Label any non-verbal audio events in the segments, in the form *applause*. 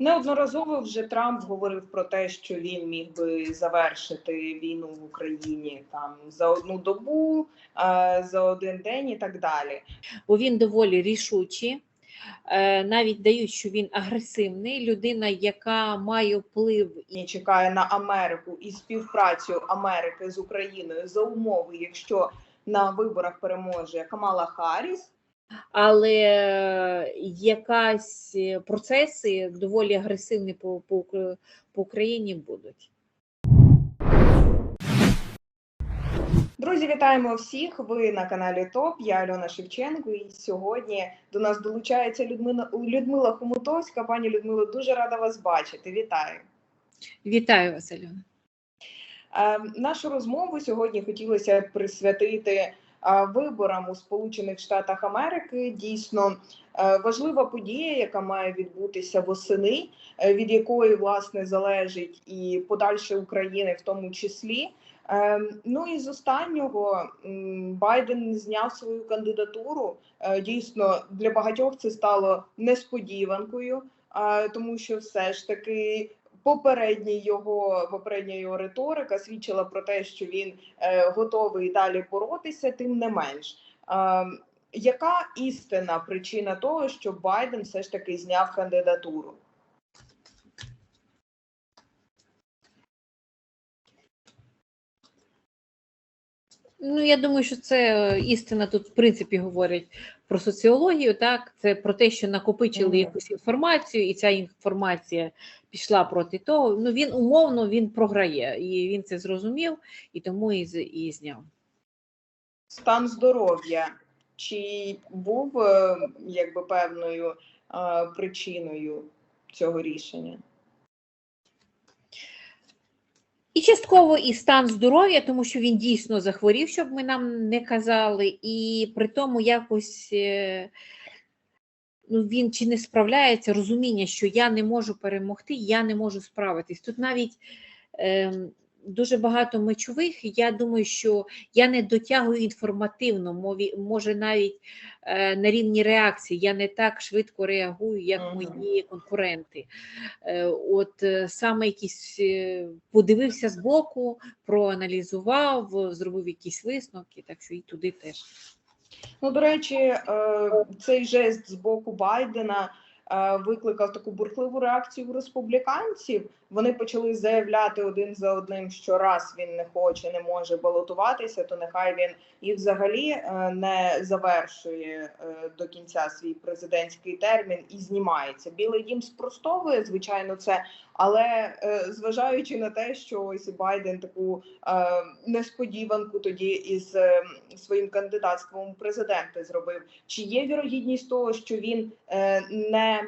Неодноразово вже Трамп говорив про те, що він міг би завершити війну в Україні там за одну добу, е, за один день і так далі. бо він доволі рішучий. Е, Навіть дають, що він агресивний, людина, яка має вплив І чекає на Америку і співпрацю Америки з Україною за умови, якщо на виборах переможе Камала Харріс. Але якась е, процеси доволі агресивні по, по, по Україні будуть. Друзі, вітаємо всіх! Ви на каналі ТОП. Я Альона Шевченко. І сьогодні до нас долучається Людмила Людмила Хомутовська. Пані Людмило, дуже рада вас бачити. Вітаю! Вітаю вас, Альона. Е, Нашу розмову сьогодні хотілося присвятити е, виборам у Сполучених Штатах Америки. Дійсно е, важлива подія, яка має відбутися восени, е, від якої власне залежить і подальше України, в тому числі. Е, Ну і з останнього Байден зняв свою кандидатуру. Е, Дійсно, для багатьох це стало несподіванкою, е, тому що все ж таки попередній його попередня його риторика свідчила про те, що він е, готовий далі боротися, тим не менш. Е, яка істина причина того, що Байден все ж таки зняв кандидатуру? Ну, я думаю, що це е, істина тут, в принципі, говорять про соціологію, так? Це про те, що накопичили якусь інформацію, і ця інформація пішла проти того. Ну, він умовно він програє, і він це зрозумів, і тому і, і зняв. Стан здоров'я чи був е, якби певною е, причиною цього рішення? І частково і стан здоров'я, тому що він дійсно захворів, щоб ми нам не казали, і при тому якось е, ну, він чи не справляється розуміння, що я не можу перемогти, я не можу справитись. Тут навіть ем, дуже багато мечових. і Я думаю, що я не дотягую інформативно, мові, може навіть е, на рівні реакції. Я не так швидко реагую, як Мгм. мої конкуренти. Е, От е, саме якийсь е, подивився збоку, проаналізував, зробив якісь висновки, так що і туди теж. Ну, до речі, е, цей жест з боку Байдена викликав таку бурхливу реакцію у республіканців. Вони почали заявляти один за одним, що раз він не хоче, не може балотуватися, то нехай він і взагалі е, не завершує е, до кінця свій президентський термін і знімається. Білий дім спростовує, звичайно, це, але е, зважаючи на те, що ось Байден таку е, несподіванку тоді із е, своїм кандидатством у президенти зробив. Чи є вірогідність того, що він е, не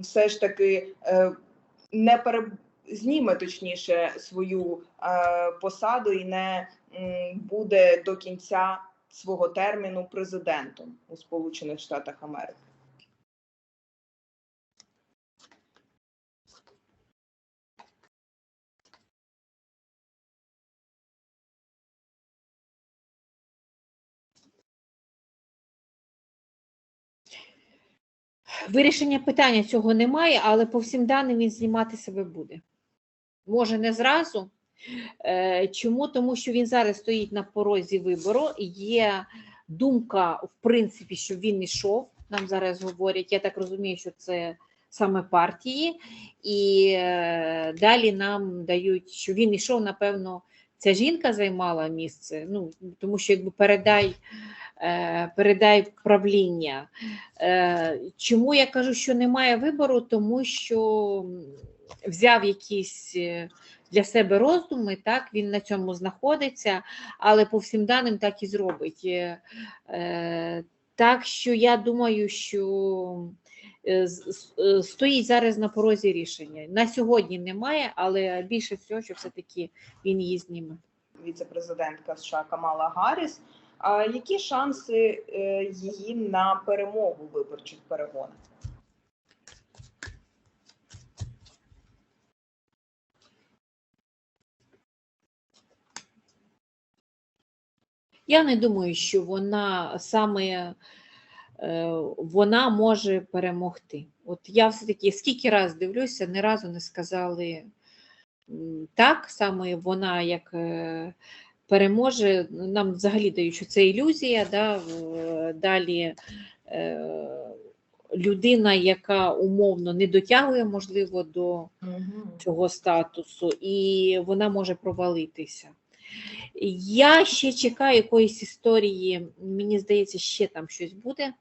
все ж таки е, не перезніме точніше свою е, посаду і не буде до кінця свого терміну президентом у Сполучених Штатах Америки? Вирішення питання цього немає, але по всім даним він знімати себе буде. Може, не зразу. Е, Чому? Тому що він зараз стоїть на порозі вибору. Є думка, в принципі, що він йшов. Нам зараз говорять. Я так розумію, що це саме партії, і е, далі нам дають, що він йшов, напевно, ця жінка займала місце. Ну, тому що якби передай, е, передай правління. Е, Чому я кажу, що немає вибору? Тому що взяв якісь е, для себе роздуми, так він на цьому знаходиться, але по всім даним так і зробить. Е, Так що я думаю, що стоїть зараз на порозі рішення. На сьогодні немає, але більше всього, що все-таки він її зніме. Віце-президентка США Камала Гарріс. А які шанси е, її на перемогу виборчих перегонах? Я не думаю, що вона саме е, вона може перемогти. От я все-таки скільки раз дивлюся, ні разу не сказали так, саме вона як е, переможе. Нам взагалі дають, що це ілюзія. Да? Далі е, людина, яка умовно не дотягує, можливо, до цього статусу, і вона може провалитися. Я ще чекаю якоїсь історії, мені здається, ще там щось буде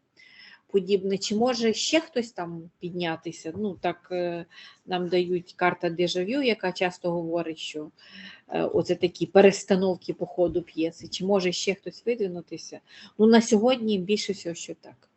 подібне. Чи може ще хтось там піднятися? Ну, так е, нам дають карта дежавю, яка часто говорить, що е, оце такі перестановки по ходу п'єси. Чи може ще хтось видвинутися? Ну, на сьогодні більше всього, що так.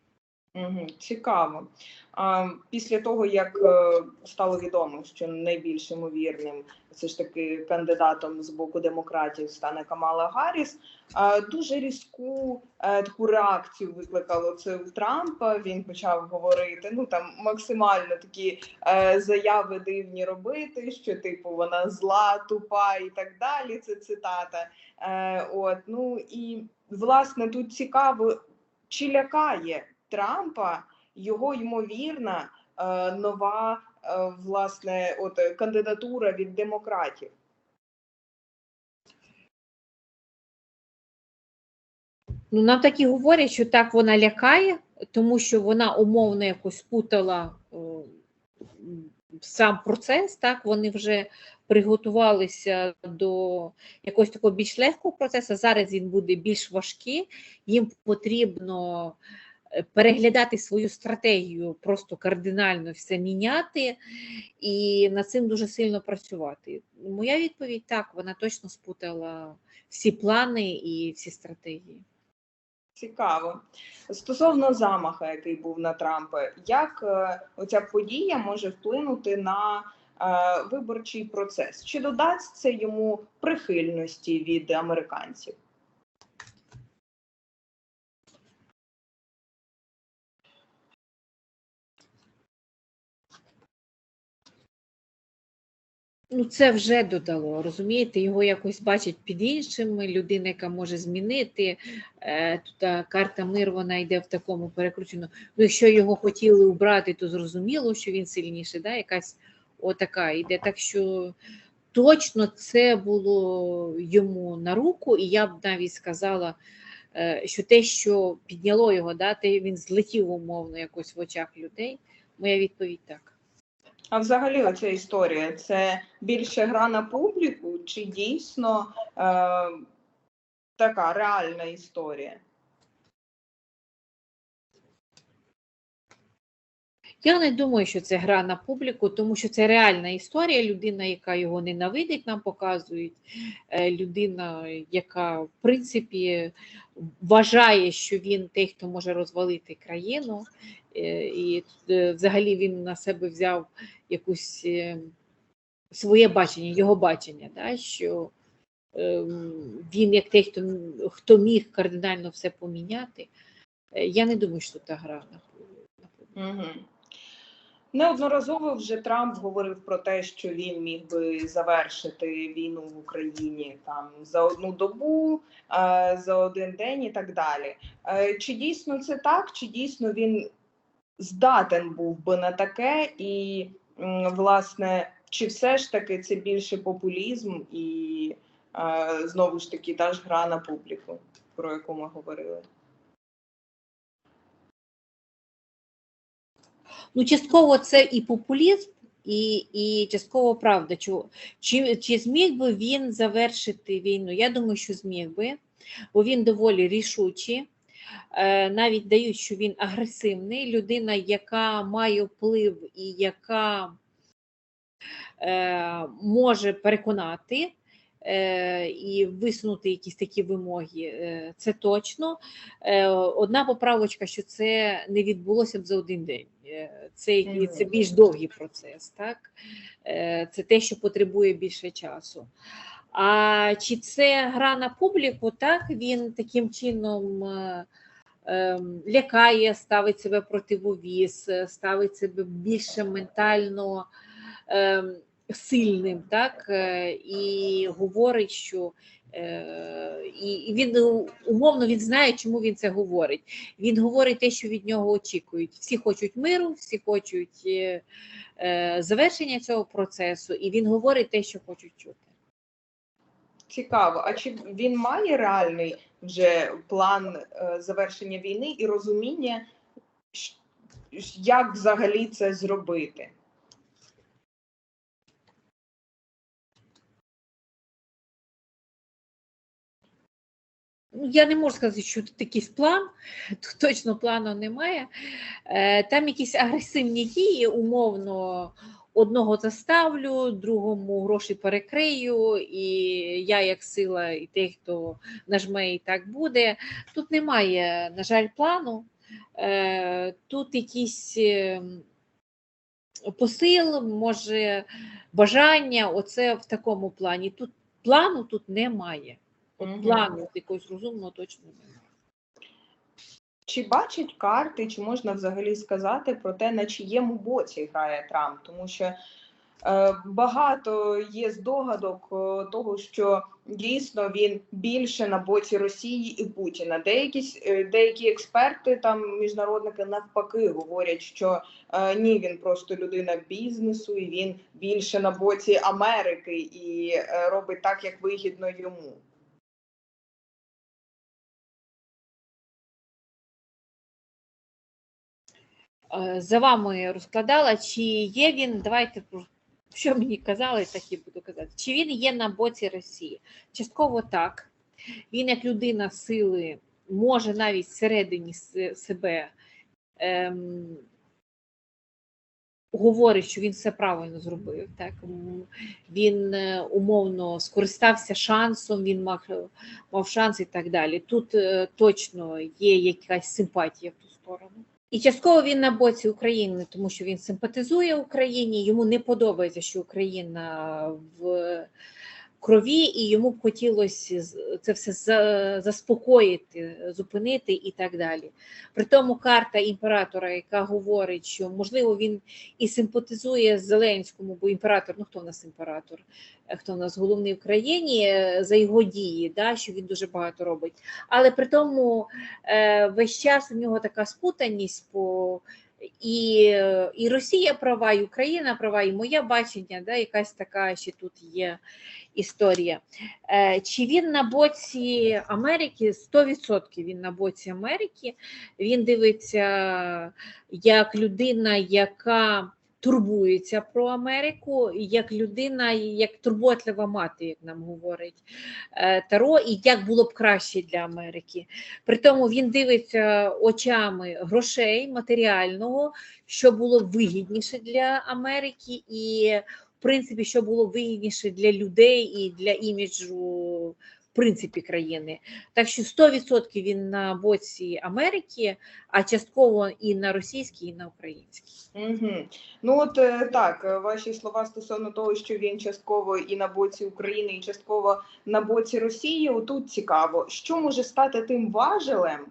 Цікаво. А, після того, як е, стало відомо, що найбільш ймовірним все ж таки кандидатом з боку демократів стане Камала Гарріс, а, дуже різку е, таку реакцію викликало це у Трампа. Він почав говорити, ну там максимально такі е, заяви дивні робити, що типу вона зла, тупа і так далі. Це цитата. От ну і власне тут цікаво, чи лякає Трампа його ймовірна е, нова е, власне от кандидатура від демократів. Ну, нам так і говорять, що так вона лякає, тому що вона умовно якось спутала е, сам процес, так вони вже приготувалися до якогось такого більш легкого процесу. Зараз він буде більш важкий, їм потрібно переглядати свою стратегію, просто кардинально все міняти і над цим дуже сильно працювати. Моя відповідь так, вона точно спутала всі плани і всі стратегії. Цікаво. Стосовно замаха, який був на Трампа, як е, оця подія може вплинути на е, виборчий процес? Чи додасть це йому прихильності від американців? Ну, це вже додало, розумієте, його якось бачать під іншими, людина, яка може змінити. Е, тут карта мир, вона йде в такому перекрученому. Ну, якщо його хотіли убрати, то зрозуміло, що він сильніший, да? якась отака йде. Так що точно це було йому на руку, і я б навіть сказала, е, що те, що підняло його, да, те він злетів умовно якось в очах людей. Моя відповідь так. А взагалі, оця історія це більше гра на публіку, чи дійсно е, така реальна історія? Я не думаю, що це гра на публіку, тому що це реальна історія. Людина, яка його ненавидить, нам показують. Е, Людина, яка в принципі вважає, що він той, хто може розвалити країну, Е, і е, взагалі він на себе взяв якусь своє бачення, його бачення, да, що він як той, хто, хто міг кардинально все поміняти. Я не думаю, що це гра на публіку. Угу. Неодноразово вже Трамп говорив про те, що він міг би завершити війну в Україні там за одну добу, е, за один день і так далі. Е, Чи дійсно це так? Чи дійсно він здатен був би на таке? І власне, чи все ж таки це більше популізм і е, знову ж таки та ж гра на публіку, про яку ми говорили? Ну, частково це і популізм, і, і частково правда. Чи, чи, чи зміг би він завершити війну? Я думаю, що зміг би, бо він доволі рішучий. Е, Навіть дають, що він агресивний, людина, яка має вплив і яка е, може переконати і висунути якісь такі вимоги, е, це точно. Е, Одна поправочка, що це не відбулося б за один день. Е, Це, це більш довгий процес, так? Е, Це те, що потребує більше часу. А чи це гра на публіку? Так, він таким чином е, ем, лякає, ставить себе противовіз, е, ставить себе більше ментально ем, сильним, так е, і говорить, що е, і він е, умовно він знає, чому він це говорить. Він говорить те, що від нього очікують. Всі хочуть миру, всі хочуть завершення цього процесу, і він говорить те, що хочуть чути. Цікаво. А чи він має реальний вже план завершення війни і розуміння, як взагалі це зробити? Я не можу сказати, що тут якийсь план, *laughs* тут точно плану немає. Е, Там якісь агресивні дії, умовно, одного заставлю, другому гроші перекрию, і я як сила, і той, хто нажме, і так буде. Тут немає, на жаль, плану. Е, Тут якийсь е, посил, може, бажання, оце в такому плані. Тут плану тут немає. От плану якогось розумного точно немає. Чи бачать карти, чи можна взагалі сказати про те, на чиєму боці грає Трамп? Тому що е, багато є здогадок е, того, що дійсно він більше на боці Росії і Путіна. Деякі е, деякі експерти, там міжнародники навпаки говорять, що е, ні, він просто людина бізнесу, і він більше на боці Америки і е, робить так, як вигідно йому. За вами розкладала, чи є він, давайте що мені казали, так і буду казати. Чи він є на боці Росії? Частково так. Він як людина сили може навіть всередині себе ем, говорить, що він все правильно зробив. Так? Він е, умовно скористався шансом, він мав, мав шанс і так далі. Тут е, точно є якась симпатія в ту сторону. І частково він на боці України, тому що він симпатизує Україні. Йому не подобається, що Україна в крові, і йому б хотілося це все заспокоїти, зупинити і так далі. При тому карта імператора, яка говорить, що можливо він і симпатизує Зеленському, бо імператор, ну хто в нас імператор, Е, хто в нас головний в країні е, за його дії, да, що він дуже багато робить. Але при тому е, весь час у нього така спутаність по і, і Росія права, і Україна права, і моє бачення, да, якась така ще тут є історія. Е, Чи він на боці Америки? 100% він на боці Америки. Він дивиться як людина, яка турбується про Америку, як людина, як турботлива мати, як нам говорить е, Таро, і як було б краще для Америки. При тому він дивиться очами грошей матеріального, що було вигідніше для Америки, і в принципі, що було вигідніше для людей і для іміджу. Принципі, країни. Так що 100% він на боці Америки, а частково і на російській, і на українській. Угу. Ну от е, так, е, ваші слова стосовно того, що він частково і на боці України, і частково на боці Росії. Отут цікаво, що може стати тим важелем,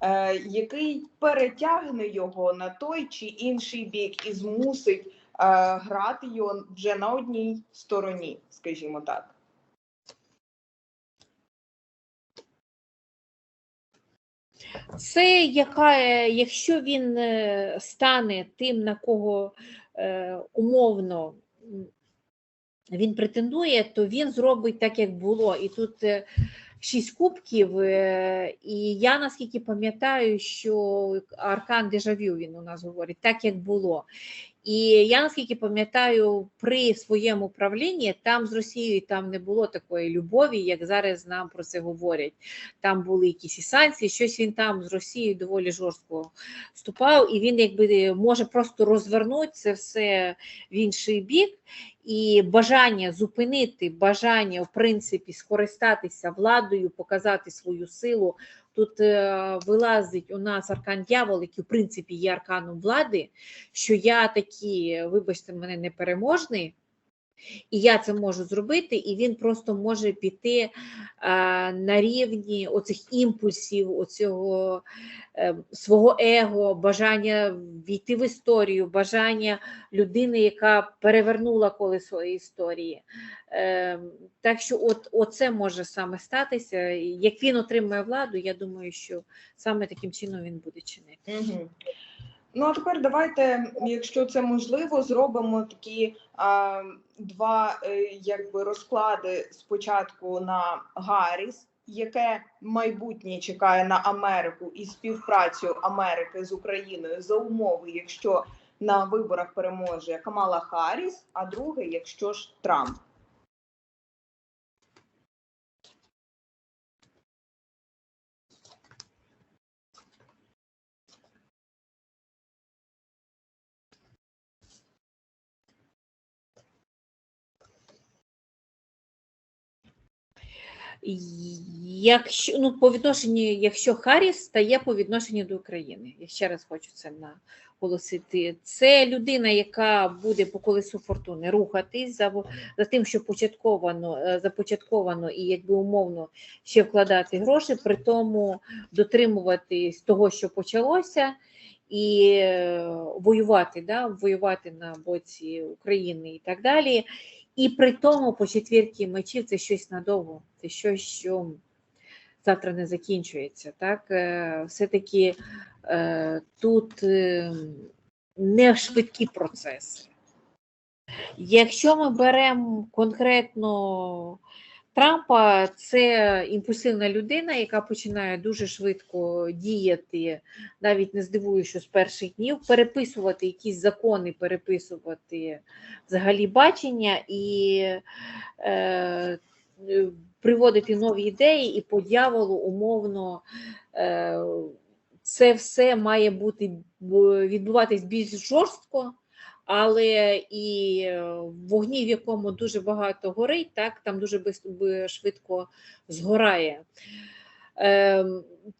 е, який перетягне його на той чи інший бік і змусить грати його вже на одній стороні, скажімо так. Це яка, е, якщо він е, стане тим, на кого е, умовно він претендує, то він зробить так, як було. І тут шість кубків. І я наскільки пам'ятаю, що аркан дежавю він у нас говорить, так як було. І я наскільки пам'ятаю, при своєму правлінні там з Росією там не було такої любові, як зараз нам про це говорять. Там були якісь санкції, щось він там з Росією доволі жорстко вступав, і він якби може просто розвернути це все в інший бік. І бажання зупинити, бажання, в принципі, скористатися владою, показати свою силу. Тут е, вилазить у нас аркан дьявол, який в принципі є арканом влади, що я такий, вибачте, мене непереможний, І я це можу зробити, і він просто може піти е, на рівні оцих імпульсів, оцього е, свого его, бажання війти в історію, бажання людини, яка перевернула колесо історії. Е, так що, от оце може саме статися. Як він отримає владу, я думаю, що саме таким чином він буде чинити. Угу. Ну а тепер давайте, якщо це можливо, зробимо такі а, два е, якби розклади спочатку на Гарріс, яке майбутнє чекає на Америку і співпрацю Америки з Україною за умови, якщо на виборах переможе Камала Харріс, а друге, якщо ж Трамп. Якщо ну по відношенню, якщо Харріс стає по відношенню до України, я ще раз хочу це наголосити. Це людина, яка буде по колесу фортуни рухатись за, за тим, що початковано е, започатковано і якби умовно ще вкладати гроші, при тому дотримуватись того, що почалося. І е, воювати, да, воювати на боці України і так далі. І при тому по четвірки мечів це щось надовго, це щось, що завтра не закінчується. Так? Е, Все-таки е, тут е, не швидкі процеси. Якщо ми беремо конкретно Трампа, це імпульсивна людина, яка починає дуже швидко діяти, навіть не здивую, що з перших днів, переписувати якісь закони, переписувати взагалі бачення і е, приводити нові ідеї, і по дьяволу умовно е, це все має бути відбуватись більш жорстко але і в вогні, в якому дуже багато горить, так там дуже швидко згорає. Е,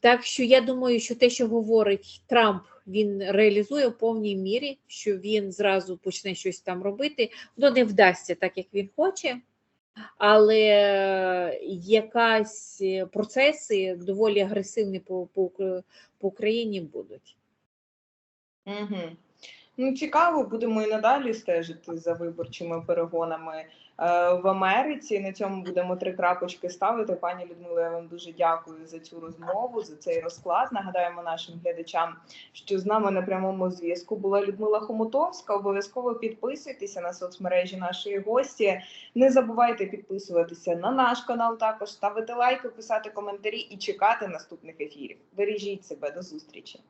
так що я думаю, що те, що говорить Трамп, він реалізує в повній мірі, що він зразу почне щось там робити. Воно не вдасться так, як він хоче, але якась процеси доволі агресивні по, по, по Україні будуть. Угу. Ну, цікаво, будемо і надалі стежити за виборчими перегонами е, в Америці. На цьому будемо три крапочки ставити. Пані Людмила, я вам дуже дякую за цю розмову, за цей розклад. Нагадаємо нашим глядачам, що з нами на прямому зв'язку була Людмила Хомутовська. Обов'язково підписуйтеся на соцмережі нашої гості. Не забувайте підписуватися на наш канал, також ставити лайки, писати коментарі і чекати наступних ефірів. Бережіть себе до зустрічі.